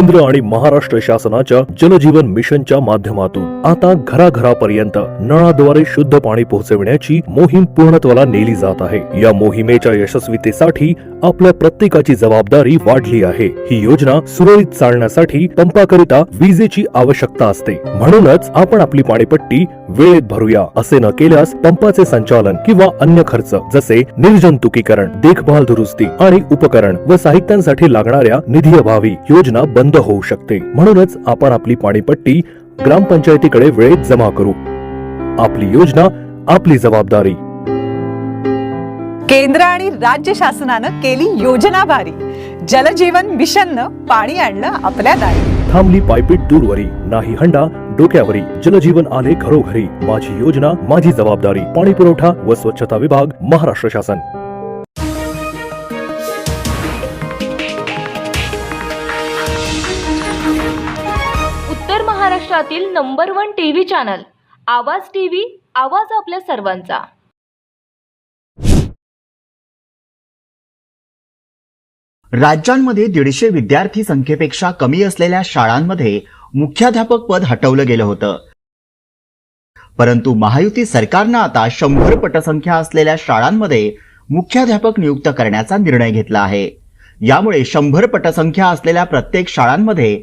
केंद्र आणि महाराष्ट्र शासनाच्या जलजीवन मिशनच्या माध्यमातून आता घराघरापर्यंत नळाद्वारे शुद्ध पाणी पोहोचविण्याची मोहीम पूर्णत्वाला नेली जात आहे. या मोहिमेच्या यशस्वीतेसाठी आपल्या प्रत्येकाची जबाबदारी वाढली आहे. ही योजना सुरळीत चालण्यासाठी पंपाकरिता विजेची आवश्यकता असते. म्हणूनच आपण आपली पाणीपट्टी वेळेत भरूया असे न केल्यास पंपाचे संचालन किंवा अन्य खर्च जसे निर्जंतुकीकरण देखभाल दुरुस्ती आणि उपकरण व साहित्यांसाठी लागणाऱ्या निधी अभावी योजना बंद होऊ शकते. म्हणूनच आपण आपली पाणीपट्टी ग्रामपंचायतीकडे वेळेत जमा करू. आपली योजना आपली जबाबदारी. केंद्र आणि राज्य शासनानं केली योजना भारी जलजीवन मिशननं पाणी आणलं आपल्या दारी. थांबली पायपीट दूरवरी नाही हंडा डोक्यावरी. जलजीवन आले घरोघरी. माझी योजना माझी जबाबदारी. पाणी पुरवठा व स्वच्छता विभाग महाराष्ट्र शासन. महाराष्ट्रातील number one TV channel Awaaz TV आवाज आपल्या सर्वांचा. राज्यांमध्ये दीडशे विद्यार्थी संख्येपेक्षा कमी असलेल्या शाळांमध्ये मुख्याध्यापक पद हटवलं गेलं होतं. परंतु महायुती सरकारनं आता शंभर पटसंख्या असलेल्या शाळांमध्ये मुख्याध्यापक नियुक्त करण्याचा निर्णय घेतला आहे. यामुळे शंभर पटसंख्या असलेल्या प्रत्येक शाळांमध्ये